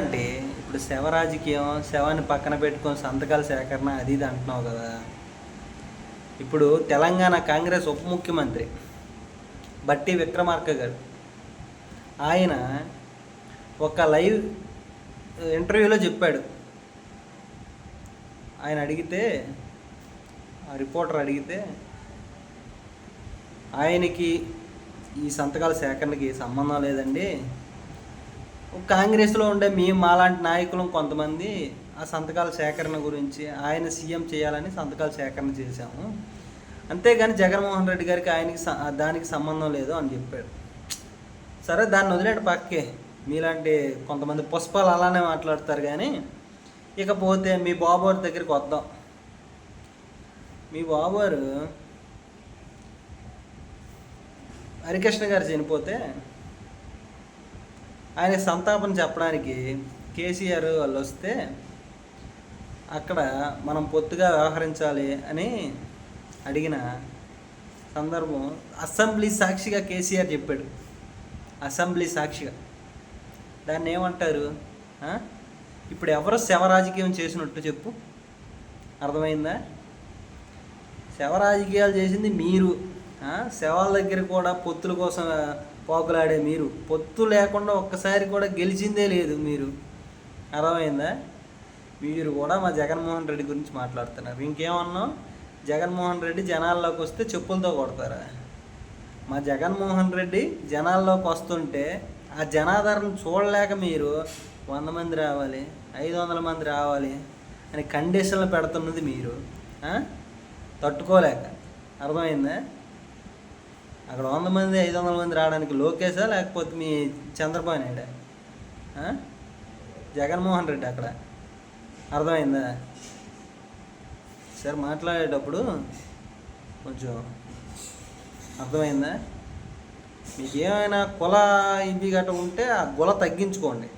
అంటే ఇప్పుడు శవ రాజకీయం శవాన్ని పక్కన పెట్టుకొని సంతకాల సేకరణ అది ఇది అంటున్నావు కదా. ఇప్పుడు తెలంగాణ కాంగ్రెస్ ఉప ముఖ్యమంత్రి బట్టి విక్రమార్క గారు ఆయన ఒక లైవ్ ఇంటర్వ్యూలో చెప్పాడు. ఆయన అడిగితే ఆ రిపోర్టర్ అడిగితే ఆయనకి ఈ సంతకాల సేకరణకి సంబంధం లేదండి. కాంగ్రెస్లో ఉండే మేము మాలాంటి నాయకులం కొంతమంది ఆ సంతకాల సేకరణ గురించి ఆయన సీఎం చేయాలని సంతకాల సేకరణ చేశాము. అంతేగాని జగన్మోహన్ రెడ్డి గారికి ఆయనకి దానికి సంబంధం లేదు అని చెప్పాడు. సరే దాన్ని వదిలేడు పక్కే. మీలాంటి కొంతమంది పుష్పాలు అలానే మాట్లాడతారు కానీ ఇకపోతే మీ బాబు దగ్గరికి వద్దాం. మీ బాబుగారు హరికృష్ణ గారు చనిపోతే ఆయన సంతాపం చెప్పడానికి కేసీఆర్ వాళ్ళు వస్తే అక్కడ మనం పొత్తుగా వ్యవహరించాలి అని అడిగిన సందర్భం అసెంబ్లీ సాక్షిగా కేసీఆర్ చెప్పాడు. అసెంబ్లీ సాక్షిగా. దాన్ని ఏమంటారు? ఇప్పుడు ఎవరు శవ రాజకీయం చేసినట్టు చెప్పు. అర్థమైందా? శవ రాజకీయాలు చేసింది మీరు. శవాల దగ్గర కూడా పొత్తుల కోసం పోకులాడే మీరు. పొత్తు లేకుండా ఒక్కసారి కూడా గెలిచిందే లేదు మీరు. అర్థమైందా? మీరు కూడా మా జగన్మోహన్ రెడ్డి గురించి మాట్లాడుతున్నారు. ఇంకేమన్నా? జగన్మోహన్ రెడ్డి జనాల్లోకి వస్తే చెప్పులతో కొడతారా? మా జగన్మోహన్ రెడ్డి జనాల్లోకి వస్తుంటే ఆ జనాదరణ చూడలేక మీరు వంద మంది రావాలి ఐదు వందల మంది రావాలి అని కండిషన్లు పెడుతున్నది మీరు. తట్టుకోలేక. అర్థమైందా? అక్కడ వంద మంది ఐదు వందల మంది రావడానికి లోకేశా లేకపోతే మీ చంద్రబాబు నాయుడు? జగన్మోహన్ రెడ్డి అక్కడ. అర్థమైందా? సార్ మాట్లాడేటప్పుడు కొంచెం అర్థమైందా? మీకు ఏమైనా కుల ఇవి గట్ట ఉంటే ఆ గుల తగ్గించుకోండి.